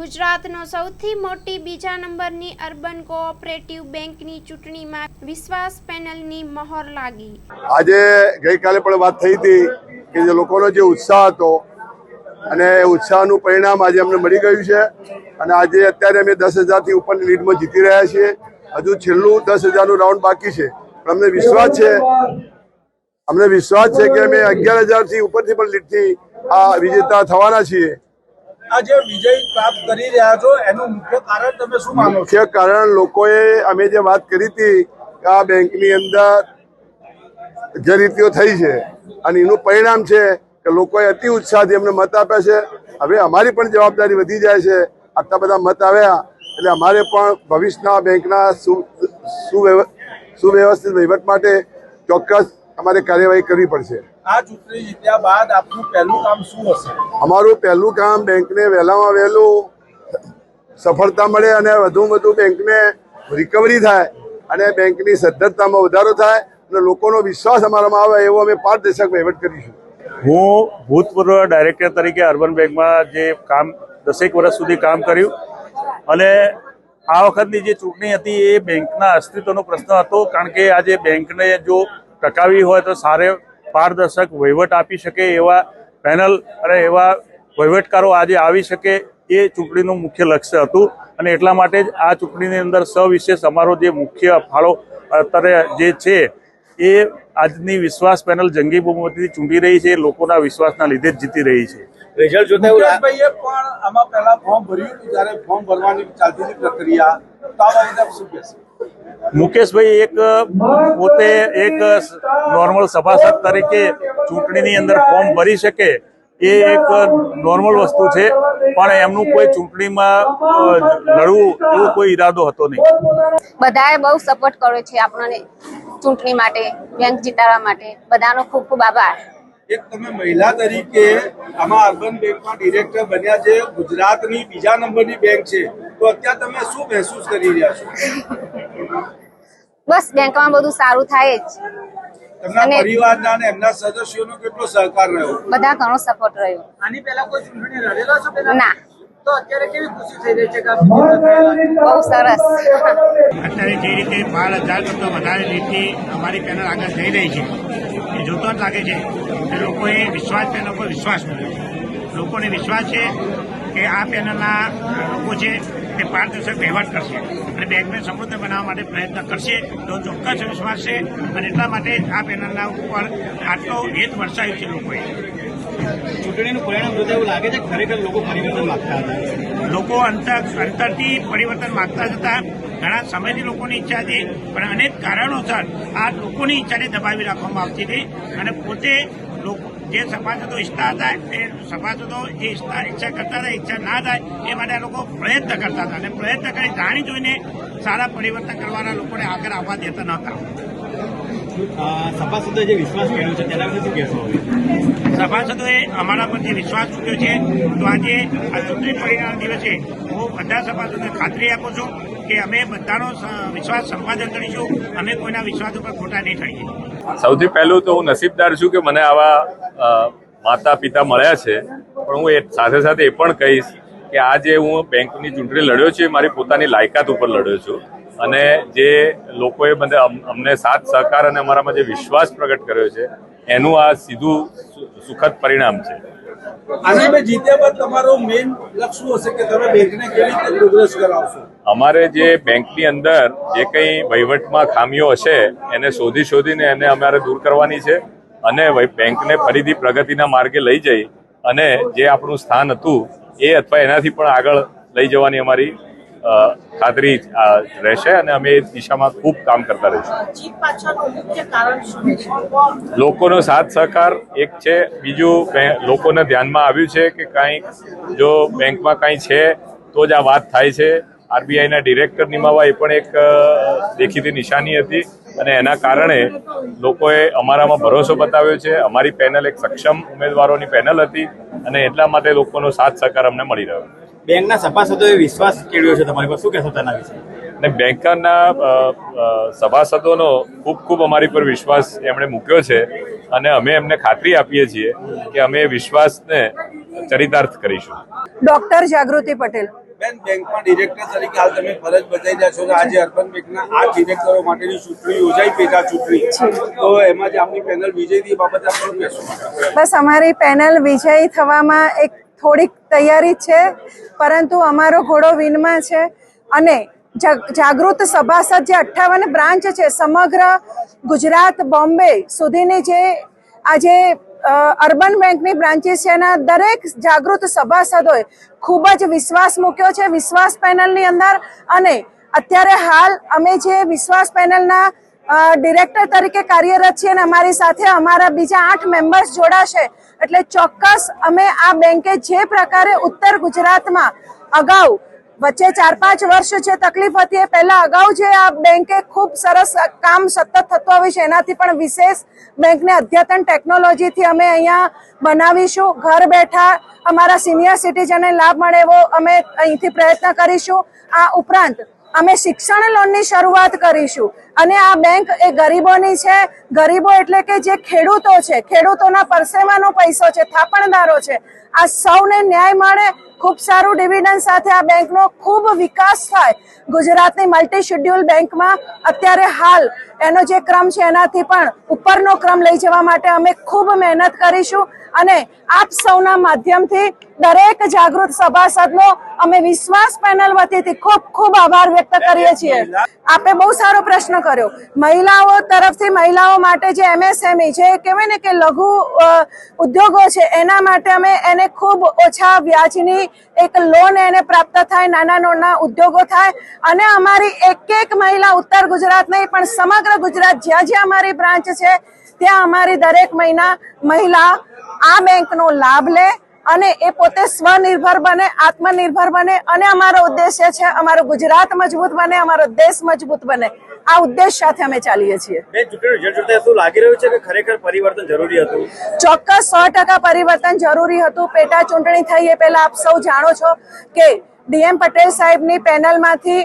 ગુજરાતનો સૌથી મોટી બીજા નંબરની અર્બન કોઓપરેટિવ બેંકની ચૂંટણીમાં વિશ્વાસ પેનલની મહોર લાગી. આજે ગઈકાલે પણ વાત થઈ હતી કે જે લોકોનો જે ઉત્સાહ હતો અને ઉત્સાહનું પરિણામ આજે અમને મળી ગયું છે અને આજે અત્યારે અમે દસ હજારથી ઉપરની લીડમાં જીતી રહ્યા છીએ. હજુ છેલ્લું દસ હજારનું રાઉન્ડ બાકી છે. પણ અમને વિશ્વાસ છે. અમને વિશ્વાસ છે કે અમે અગિયાર હજારથી ઉપરથી પણ લીડથી આ વિજેતા થવાના છીએ. આ જે વિજય પ્રાપ્ત કરી રહ્યા છો, એનું મુખ્ય કારણ તમે શું માનો મુખ્ય કારણ લોકોએ, અમે જે વાત કરી હતી આ બેંકની અંદર જે રીતિઓ થઈ છે અને એનું પરિણામ છે કે લોકોએ અતિ ઉત્સાહથી અમને મત આપ્યા છે. હવે અમારી પણ જવાબદારી વધી જાય છે, આટલા બધા મત આવ્યા, એટલે અમારે પણ ભવિષ્યના બેંકના સુવ્યવ- સુવ્યવસ્થિત વહીવટ માટે ચોક્કસ અમારે કાર્યવાહી કરવી પડશે. આ ચૂંટણી જીત્યા બાદ આપનું પહેલું કામ શું હશે? અમારું પહેલું કામ બેંકને વહેલામાં વહેલું સફળતા મળે અને વધુમાં વધુ બેંકને રિકવરી થાય અને બેંકની સદ્ધરતામાં વધારો થાય અને લોકોનો વિશ્વાસ અમારામાં આવે એવો અમે પારદર્શક વહીવટ કરીશું. હું ભૂતપૂર્વ ડાયરેક્ટર તરીકે અર્બન બેંકમાં જે કામ દસેક વર્ષ સુધી કામ કર્યું અને આ વખતની જે ચૂંટણી હતી એ બેંકના અસ્તિત્વનો પ્રશ્ન હતો કારણ કે આજે બેંકને જો ટકાવી હોય તો સારે પારદર્શક વહીવટ આપી શકે એવા પેનલ અને એવા વહીવટકારો આજે આવી શકે એ ચૂંટણીનું મુખ્ય લક્ષ્ય હતું. અને એટલા માટે જ આ ચૂંટણીની અંદર સવિશેષ અમારો જે મુખ્ય ફાળો અત્યારે જે છે એ આજની વિશ્વાસ પેનલ જંગી બહુમતીથી ચૂંટી રહી છે લોકોના વિશ્વાસના લીધે જ જીતી રહી છે. રિઝલ્ટ જોતા એવું પણ આમાં પહેલા ફોર્મ ભર્યું હતું જ્યારે ફોર્મ ભરવાની ચાલતી પ્રક્રિયા. તો આ બાબતે શું કહેશો? મુકેશભાઈ એક પોતે એક નોર્મલ સભાસદ તરીકે ચૂંટણીની અંદર ફોર્મ ભરી શકે એ એક નોર્મલ વસ્તુ છે પણ એમનું કોઈ ચૂંટણીમાં લડવું એવો કોઈ ઈરાદો હતો નહીં. બધાએ બહુ સપોર્ટ કર્યો છે આપણને ચૂંટણી માટે બેંક જીતાડવા માટે. બધાનો ખૂબ ખૂબ આભાર. એક તમે મહિલા તરીકે આમાં અર્બન બેંકમાં ડિરેક્ટર બન્યા છે ગુજરાતની બીજા નંબરની બેંક છે તો અત્યારે તમે શું મહેસૂસ કરી રહ્યા છો? બસ બેંકમાં બધું સારું થાય જ. અને- પરિવારના અને એમના સદસ્યોનો કેટલો સહકાર રહ્યો? બધા ઘણો સપોર્ટ રહ્યો. આની પહેલા કોઈ ચૂંટણી લડેલા છો પેલા ના. તો અત્યારે કેવી ખુશી થઈ રહી છે કે આપ વિજેતા થયેલા? બહુ સરસ. અત્યારે જે રીતે બાર હજાર કરતાં વધારે લીડથી અમારી પેનલ આગળ જઈ રહી છે. એ જોતો જ લાગે છે કે લોકોએ વિશ્વાસ પેનલ પર વિશ્વાસ કર્યો છે. લોકોને વિશ્વાસ છે કે આ પેનલના લોકો છે તે પારદર્શક વહીવટ કરશે અને બેંકને સમૃદ્ધ બનાવવા માટે પ્રયત્ન કરશે. તો ચોક્કસ વિશ્વાસ છે અને એટલા માટે આ પેનલના ઉપર આટલો હેત વરસાવ્યો છે લોકોએ. ચૂંટણીનું પરિણામ જોતા એવું લાગે છે કે ખરેખર લોકો પરિવર્તન માગતા હતા. લોકો અંતર અંતરથી પરિવર્તન માગતા હતા. ઘણા સમયથી લોકોની ઈચ્છા હતી પણ અનેક કારણોસર આ લોકોની ઈચ્છાને દબાવી રાખવામાં આવતી હતી. અને પોતે લોકો જે સભાસદો ઈચ્છતા હતા એ સભાસદો જે ઈચ્છા ઈચ્છા કરતા હતા ઈચ્છા ના થાય એ માટે આ લોકો પ્રયત્ન કરતા હતા અને પ્રયત્ન કરી જાણી જોઈને સારા પરિવર્તન કરવાના લોકોને આગળ આવવા દેતા નહોતા સભાસદોએ જે વિશ્વાસ કર્યો છે તેના વિશે શું કહેશો? સભાસદોએ અમારા પર જે વિશ્વાસ મૂક્યો છે તો આજે આ ચૂંટણી પરિણામ દિવસે હું બધા સભાસદોને ખાતરી આપું છું કે અમે બધાનો વિશ્વાસ સંપાદન કરીશું. અમે કોઈના વિશ્વાસ ઉપર ખોટા નહીં થઈએ. સૌથી પહેલું તો હું નસીબદાર છું કે મને આવા માતા પિતા મળ્યા છે. પણ હું એ સાથે સાથે એ પણ કહીશ કે આ જે હું બેંકની ચૂંટણી લડ્યો છું એ મારી પોતાની લાયકાત ઉપર લડ્યો છું. અને જે લોકોએ મને અમને સાથ સહકાર અને અમારામાં જે વિશ્વાસ પ્રગટ કર્યો છે, એનું આ સીધું સુખદ પરિણામ છે. આને તમે જીત્યા બાદ તમારો મેઇન લક્ષ્ય શું હશે કે તમે બેંકને કેવી રીતે પ્રોગ્રેસ કરાવશો? અમારે જે બેંકની અંદર જે કંઈ વહીવટમાં ખામીઓ હશે, એને શોધી શોધીને એને અમારે દૂર કરવાની છે અને બેંકને ફરીથી પ્રગતિના માર્ગે લઈ જઈ અને જે આપણું સ્થાન હતું એ અથવા એનાથી પણ આગળ લઈ જવાની અમારી ખાતરી રહેશે અને અમે એ દિશામાં ખૂબ કામ કરતા રહીશું. લોકોનો સાથ સહકાર એક છે. બીજું લોકોને ધ્યાનમાં આવ્યું છે કે કાંઈ જો બેંકમાં કાંઈ છે તો જ આ વાત થાય છે. આરબીઆઈના ડિરેક્ટર નિમાવા એ પણ એક દેખીતી નિશાની હતી અને એના કારણે લોકોએ અમારામાં ભરોસો બતાવ્યો છે. અમારી પેનલ એક સક્ષમ ઉમેદવારોની પેનલ હતી અને એટલા માટે લોકોનો સાથ સહકાર અમને મળી રહ્યો. બેંકના સભાસદોએ વિશ્વાસ કેળવ્યો છે તમારી પર? શું કહેશો તેના વિશે? અને બેંકના અ, સભાસદોનો ખૂબ ખૂબ અમારી પર વિશ્વાસ એમણે મૂક્યો છે અને અમે એમને ખાતરી આપીએ છીએ કે અમે એ વિશ્વાસને ચરિતાર્થ કરીશું. ડોક્ટર જાગૃતિ પટેલ. બેન બેંકમાં ડિરેક્ટર તરીકે હાલ તમે ફરજ બજાવી રહ્યા છો આજે અર્બન બેંકના આ ડિરેક્ટરો માટેની ચૂંટણી યોજાઈ પેટા ચૂંટણી. તો એમાં જે આપની પેનલ વિજય થઈ બાબતે આપ બસ અમારી પેનલ વિજય થવામાં એક થોડીક તૈયારી છે. પરંતુ અમારો ઘોડો વિનમાં છે અને જગ- જાગૃત સભાસદ જે અઠ્ઠાવન બ્રાન્ચ છે. સમગ્ર ગુજરાત બોમ્બે સુધીની જે આજે અર્બન બેંકની બ્રાન્ચીસ છે, એના દરેક જાગૃત સભાસદોએ ખૂબ જ વિશ્વાસ મૂક્યો છે. વિશ્વાસ પેનલની અંદર અને અત્યારે હાલ અમે જે વિશ્વાસ પેનલના ડિરેક્ટર તરીકે કાર્યરત છીએ અને અમારી સાથે અમારા બીજા આઠ મેમ્બર્સ જોડાશે. એટલે ચોક્કસ અમે આ બેંકે જે પ્રકારે ઉત્તર ગુજરાતમાં અગાઉ વચ્ચે ચાર પાંચ વર્ષ જે તકલીફ હતી એ પહેલા અગાઉ જે આ બેંકે ખૂબ સરસ કામ સતત થતું આવ્યું છે. એનાથી પણ વિશેષ બેંકને અદ્યતન ટેકનોલોજીથી અમે અહીંયા બનાવીશું. ઘર બેઠા અમારા સિનિયર સિટીઝનને લાભ મળે એવો અમે અહીંથી પ્રયત્ન કરીશું. આ ઉપરાંત અમે શિક્ષણ લોનની શરૂઆત કરીશું. અને આ બેંક એ ગરીબોની છે. ગરીબો એટલે કે જે ખેડૂતો છે. ખેડૂતોના પરસેવાનો પૈસો છે, થાપણદારો છે. આ સૌને ન્યાય મળે. ખૂબ સારું ડિવિડન્ડ સાથે આ બેંકનો ખૂબ વિકાસ થાય. ગુજરાતની મલ્ટી શેડ્યુલ બેંકમાં અત્યારે હાલ એનો જે ક્રમ છે એનાથી પણ ઉપરનો ક્રમ લઈ જવા માટે અમે ખૂબ મહેનત કરીશું. અને આપ સૌના માધ્યમથી દરેક જાગૃત સભાસદનો અમે વિશ્વાસ પેનલ વતીથી ખૂબ ખૂબ આભાર વ્યક્ત કરીએ છીએ. આપે બહુ સારો પ્રશ્ન કર્યો. મહિલાઓ તરફથી મહિલાઓ માટે જે એમએસએમઈ છે કહેવાય ને કે લઘુ ઉદ્યોગો છે, એના માટે અમે એને ખૂબ ઓછા વ્યાજની એક લોન એને પ્રાપ્ત થાય, નાના નાના ઉદ્યોગો થાય. અને અમારી એક એક મહિલા ઉત્તર ગુજરાત નહીં, પણ સમગ્ર ગુજરાત જ્યાં જ્યાં અમારી બ્રાન્ચ છે, ત્યાં અમારી દરેક મહિના, મહિલા આ બેંકનો લાભ લે. અને એ પોતે સ્વનિર્ભર બને આત્મનિર્ભર બને અને અમારો ઉદ્દેશ્ય છે અમારું ગુજરાત મજબૂત બને અમારો દેશ મજબૂત બને. આ ઉદ્દેશ સાથે અમે ચાલીએ છીએ. ચોક્કસ સો ટકા પરિવર્તન જરૂરી હતું. પેટા ચૂંટણી થઈ એ પહેલા આપ સૌ જાણો છો કે ડીએમ પટેલ સાહેબની પેનલમાંથી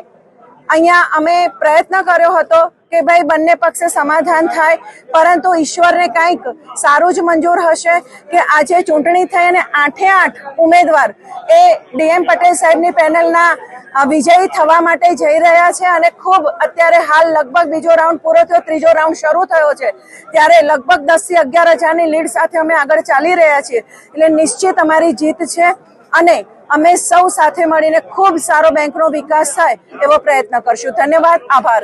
અહીંયા અમે પ્રયત્ન કર્યો હતો કે ભાઈ બંને પક્ષે સમાધાન થાય, પરંતુ ઈશ્વરને કંઈક સારું જ મંજૂર હશે કે આજે ચૂંટણી થઈ અને આઠે આઠ ઉમેદવાર એ ડીએમ પટેલ સાહેબની પેનલના વિજયી થવા માટે જઈ રહ્યા છે અને ખૂબ અત્યારે હાલ લગભગ બીજો રાઉન્ડ પૂરો થયો, ત્રીજો રાઉન્ડ શરૂ થયો છે. ત્યારે લગભગ દસથી અગિયાર હજારની લીડ સાથે અમે આગળ ચાલી રહ્યા છીએ. એટલે નિશ્ચિત અમારી જીત છે અને અમે સૌ સાથે મળીને ખૂબ સારો બેંકનો વિકાસ થાય એવો પ્રયત્ન કરશું. ધન્યવાદ, આભાર.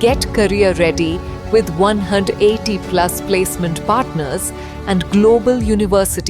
Get career ready with 180 plus placement partners and global university